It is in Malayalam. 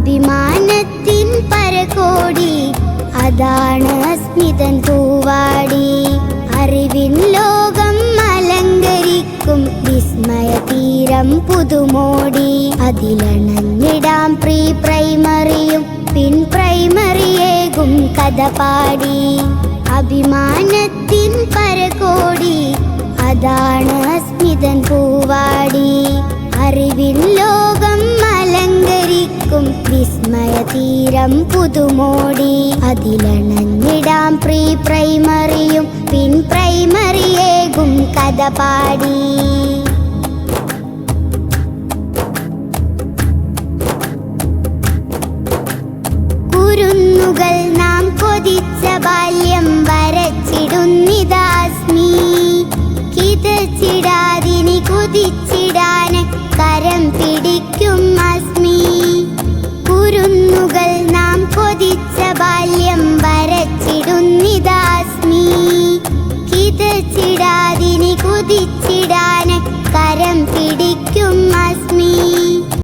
അഭിമാനത്തിൻ പരകോടി. അതാണ് അസ്മിതൻ പൂവാടി. അറിവിൻ ലോകം അലങ്കരിക്കും. വിസ്മയ തീരം പുതുമോടി. അതിലണഞ്ഞിടാം പ്രീ പ്രൈമറിയും. പിൻ പ്രൈമറിയേകും കഥ പാടി. അഭിമാനത്തിൻ വിസ്മയ തീരം പുതുമോടി. അതിലണഞ്ഞിടാം പ്രീ പ്രൈമറിയും പിൻ പ്രൈമറിയേകും കഥ പാടി. കുരുന്നുകൾ നാം കൊതിച്ച ബാല്യം വരച്ചിടുന്നിതാസ്മി. കിതച്ചിടാതിനി കുതിച്ചിടാൻ കരം പിടിക്കും പിടിക്കും. അസ്മി